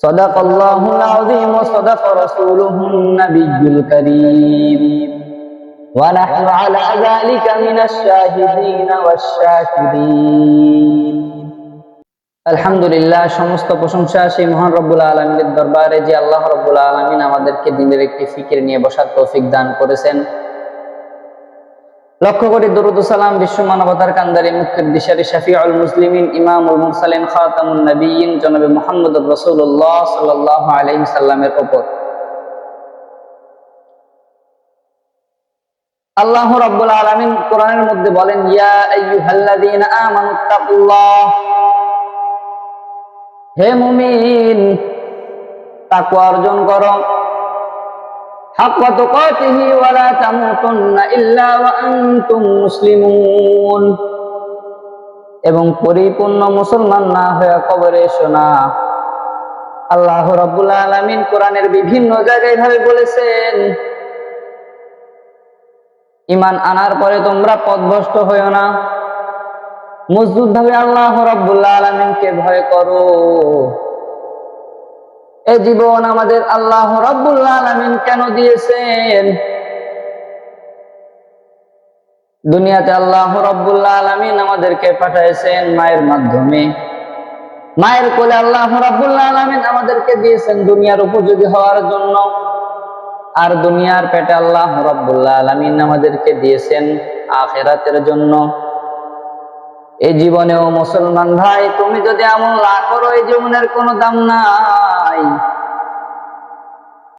صدق الله العظيم وصدق رسوله النبي الكريم ونحن على ذلك من الشاهدين والشاكرين আলহামদুলিল্লাহ সমস্ত প্রশংসা সেই মহান রব্বুল আলমীর দরবারে যে আল্লাহ রব্বুল আলমিন আমাদেরকে দিনের একটি ফিকির নিয়ে বসার তৌফিক দান করেছেন লক্ষ্য করি দরুদ সালাম বিশ্ব মানবতার কান্দারি মুক্তির দিশারি শাফিউল মুসলিমিন ইমামুল মুরসালিন খাতামুন নবীন জনাবে মোহাম্মদ রসুল্লাহ সাল্লাহ আলহিম সাল্লামের ওপর। আল্লাহ রাব্বুল আলামিন কোরআনের মধ্যে বলেন, ইয়া আইয়ুহাল্লাযীনা আমানুত্তাকুল্লাহ হে মুমিন, তাকওয়া অর্জন করো। ওয়া লা তামুতুন্না ইল্লা ওয়া আনতুম মুসলিমুন। এবং পরিপূর্ণ মুসলমান না হয়ে কবরে এসো না। আল্লাহ রাব্বুল আলামিন কোরআনের বিভিন্ন জায়গায় ভাবে বলেছেন ইমান আনার পরে তোমরা পথভ্রষ্ট হইও না। মজবুত ভাবে আল্লাহ রাব্বুল্লাহ আলমিনকে ভয় করো। এ জীবন আমাদের আল্লাহ রাব্বুল্লাহ আলমিন কেন দিয়েছেন? দুনিয়াতে আল্লাহ রাব্বুল্লাহ আলমিন আমাদেরকে পাঠাইছেন মায়ের মাধ্যমে। মায়ের কোলে আল্লাহ রাব্বুল্লাহ আলমিন আমাদেরকে দিয়েছেন দুনিয়ার উপযোগী হওয়ার জন্য। আর দুনিয়ার পেটে আল্লাহ রব্বুল্লাহ আলমিন আমাদেরকে দিয়েছেন আখেরাতের জন্য। এই জীবনেও মুসলমান ভাই তুমি যদি এমন না করো এই জীবনের কোনো দাম নাই।